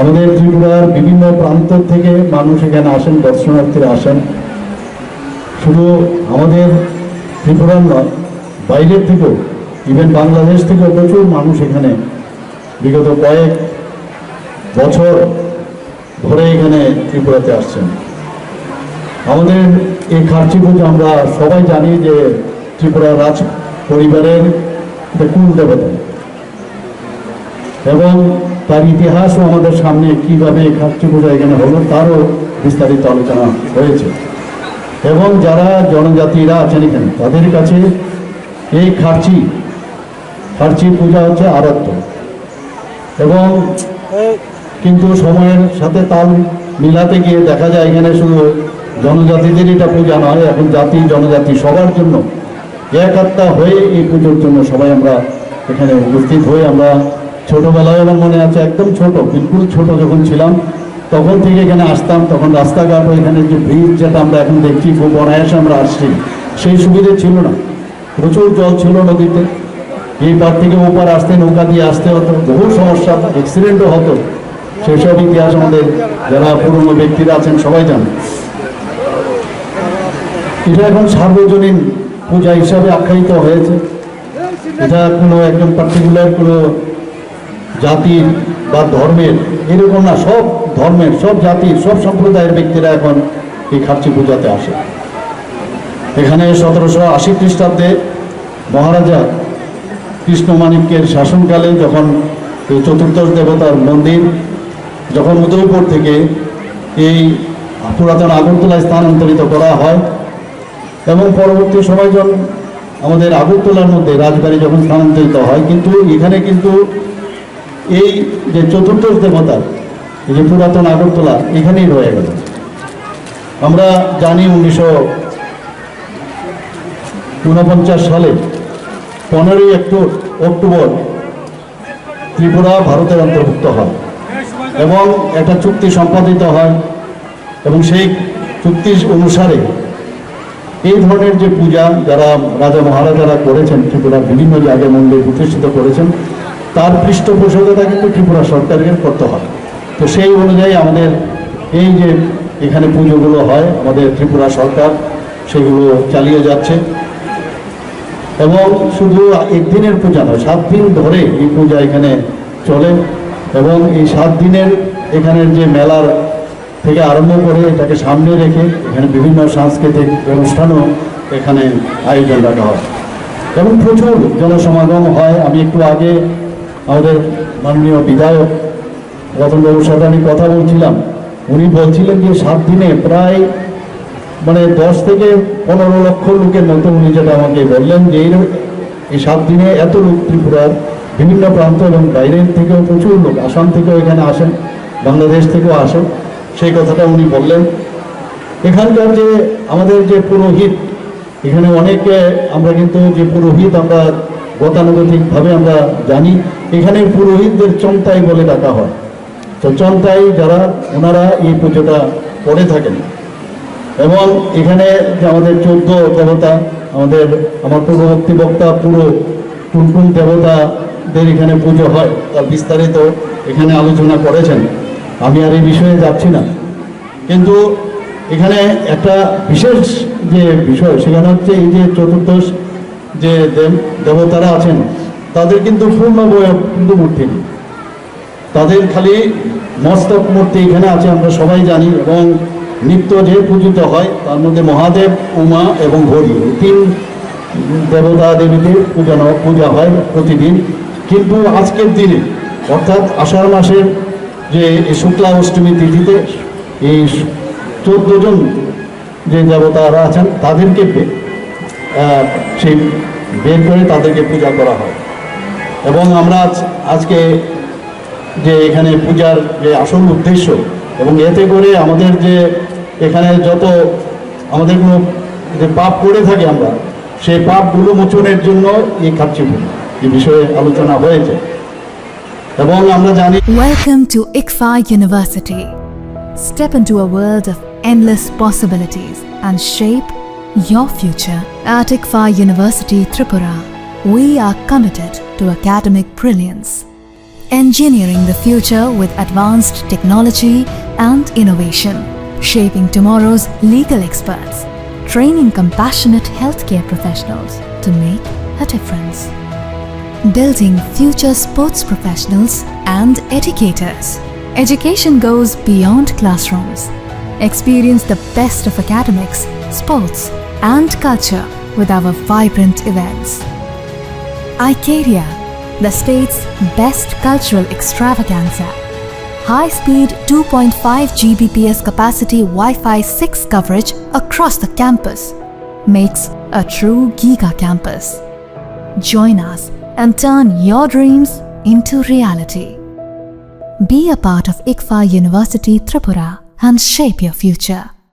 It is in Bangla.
আমাদের ত্রিপুরার বিভিন্ন প্রান্ত থেকে মানুষ এখানে আসেন, দর্শনার্থীরা আসেন। শুধু আমাদের ত্রিপুরার নয়, বাইরের থেকেও ইভেন বাংলাদেশ থেকেও প্রচুর মানুষ এখানে। বিগত কয়েক বছর ধরে এখানে ত্রিপুরাতে আসছেন। আমাদের এই খার্চি পুজো আমরা সবাই জানি যে ত্রিপুরা রাজ পরিবারের কুল দেবতা। এবং তার ইতিহাসও আমাদের সামনে কীভাবে এই পূজা এখানে হলো তারও বিস্তারিত আলোচনা হয়েছে। এবং যারা জনজাতিরা আছেন এখানে, তাদের কাছে এই খার্চি খার্চি পূজা হচ্ছে আরাধ্য। এবং কিন্তু সময়ের সাথে তাল মিলাতে গিয়ে দেখা যায় এখানে শুধু জনজাতিদের এটা পূজা নয়, এখন জাতি, জনজাতি সবার জন্য এক আত্মা হয়ে এই পুজোর জন্য সবাই আমরা এখানে উপস্থিত হয়ে আমরা ছোটবেলায় আমার মনে আছে, একদম ছোট, বিলকুল ছোট যখন ছিলাম, তখন থেকে এখানে আসতাম, তখন রাস্তাঘাট ও এখানে যে ব্রিজ যেটা আমরা এখন দেখছি, খুব অনায়াসে আমরা আসছি। সেই সুবিধে ছিল না। প্রচুর জল ছিল নদীতে। এই পার থেকে ওপার আসতে, নৌকা দিয়ে আসতে হতো। বহু সমস্যা অ্যাক্সিডেন্টও হতো। সেসব ইতিহাস আমাদের যারা পুরনো ব্যক্তিরা আছেন, সবাই জানেন। এটা এখন সার্বজনীন পূজা হিসাবে আখ্যায়িত হয়েছে। এটা কোনো একজন পার্টিকুলার কোনো জাতির বা ধর্মের, এরকম না, সব ধর্মের, সব জাতির, সব সম্প্রদায়ের ব্যক্তিরা এখন এই খার্চি পূজাতে আসে। এখানে সতেরোশো আশি খ্রিস্টাব্দে মহারাজা কৃষ্ণমাণিক্যের শাসনকালে যখন এই চতুর্দশ দেবতার মন্দির, যখন উদয়পুর থেকে এই পুরাতন আগরতলায় স্থানান্তরিত করা হয় এবং পরবর্তী সময় যখন আমাদের আগরতলার মধ্যে রাজবাড়ি যখন স্থানান্তরিত হয়, কিন্তু এখানে কিন্তু এই যে চতুর্দশ দেবতা, এই যে পুরাতন আগরতলা, এখানেই রয়ে গেল। আমরা জানি উনিশশো ঊনপঞ্চাশ সালে পনেরোই অক্টোবর ত্রিপুরা ভারতের অন্তর্ভুক্ত হয় এবং একটা চুক্তি সম্পাদিত হয় এবং সেই চুক্তি অনুসারে এই ধরনের যে পূজা যারা রাজা মহারাজারা করেছেন, ত্রিপুরার বিভিন্ন জায়গায় মন্দির প্রতিষ্ঠিত করেছেন তার পৃষ্ঠপোষকতা কিন্তু ত্রিপুরা সরকারকে করতে হয় তো সেই অনুযায়ী আমাদের এই যে এখানে পুজোগুলো হয়, আমাদের ত্রিপুরা সরকার সেগুলো চালিয়ে যাচ্ছে। এবং শুধু একদিনের পূজা নয়, সাত দিন ধরে এই পূজা এখানে চলে এবং এই সাত দিনের এখানের যে মেলার থেকে আরম্ভ করে এটাকে সামনে রেখে এখানে বিভিন্ন সাংস্কৃতিক অনুষ্ঠানও এখানে আয়োজন রাখা হয়। এবং প্রচুর জনসমাগম হয়। আমি একটু আগে আমাদের মাননীয় বিধায়ক রতনবাবুর সাথে আমি কথা বলছিলাম। উনি বলছিলেন যে সাত দিনে প্রায় মানে দশ থেকে পনেরো লক্ষ লোকের মতো উনি যেটা আমাকে বললেন যে এই সাত দিনে এত লোক ত্রিপুরার বিভিন্ন প্রান্ত এবং বাইরের থেকেও প্রচুর লোক আসাম থেকেও এখানে আসেন, বাংলাদেশ থেকেও আসেন। সেই কথাটা উনি বললেন। এখানকার যে আমাদের যে পুরোহিত, এখানে অনেকে আমরা কিন্তু যে পুরোহিত আমরা গতানুগতিকভাবে আমরা জানি, এখানে পুরোহিতদের চন্তাই বলে ডাকা হয়। তো চন্তাই যারা, ওনারা এই পুজোটা করে থাকেন। এবং এখানে যে আমাদের চোদ্দ দেবতা, আমাদের আমার পূর্ববর্তী বক্তা পুরো কোন দেবতাদের এখানে পুজো হয়, তার বিস্তারিত এখানে আলোচনা করেছেন। আমি আর এই বিষয়ে যাচ্ছি না। কিন্তু এখানে একটা বিশেষ যে বিষয়, সেখানে হচ্ছে এই যে চতুর্দশ যে দেব- দেবতারা আছেন, তাদের কিন্তু পূর্ণ বয় কিন্তু মূর্তি নেই। তাদের খালি মস্তক মূর্তি এখানে আছে, আমরা সবাই জানি, এবং নিত্য যে পূজিত হয়, তার মধ্যে মহাদেব, উমা এবং হরি তিন দেবতা দেবীদের পূজানো পূজা হয় প্রতিদিন। কিন্তু আজকের দিনে, অর্থাৎ আষাঢ় মাসের যে শুক্লা অষ্টমী তিথিতে এই চোদ্দ জন যে দেবতারা আছেন, তাদেরকে সেই বের করে তাদেরকে পূজা করা হয় এবং আমরা আজকে যে এখানে পূজার যে আসল উদ্দেশ্য, এবং এতে করে আমাদের যে এখানে যত আমাদের কোনো যে পাপ করে থাকি আমরা, সেই পাপগুলো মোচনের জন্য এই খাচ্ছি এই বিষয়ে আলোচনা হয়েছে এবং আমরা জানি to ICFA University. Step into a world of endless possibilities and shape your future. At ICFA University Tripura, we are committed to academic brilliance. engineering the future with advanced technology and innovation, shaping tomorrow's legal experts, training compassionate healthcare professionals to make a difference, building future sports professionals and educators. Education goes beyond classrooms. Experience the best of academics, sports, and culture with our vibrant events. Icaria, the state's best cultural extravaganza. High speed 2.5 Gbps capacity Wi Fi 6 coverage across the campus makes a true Giga campus. Join us and turn your dreams into reality. Be a part of ICFA University Tripura and shape your future.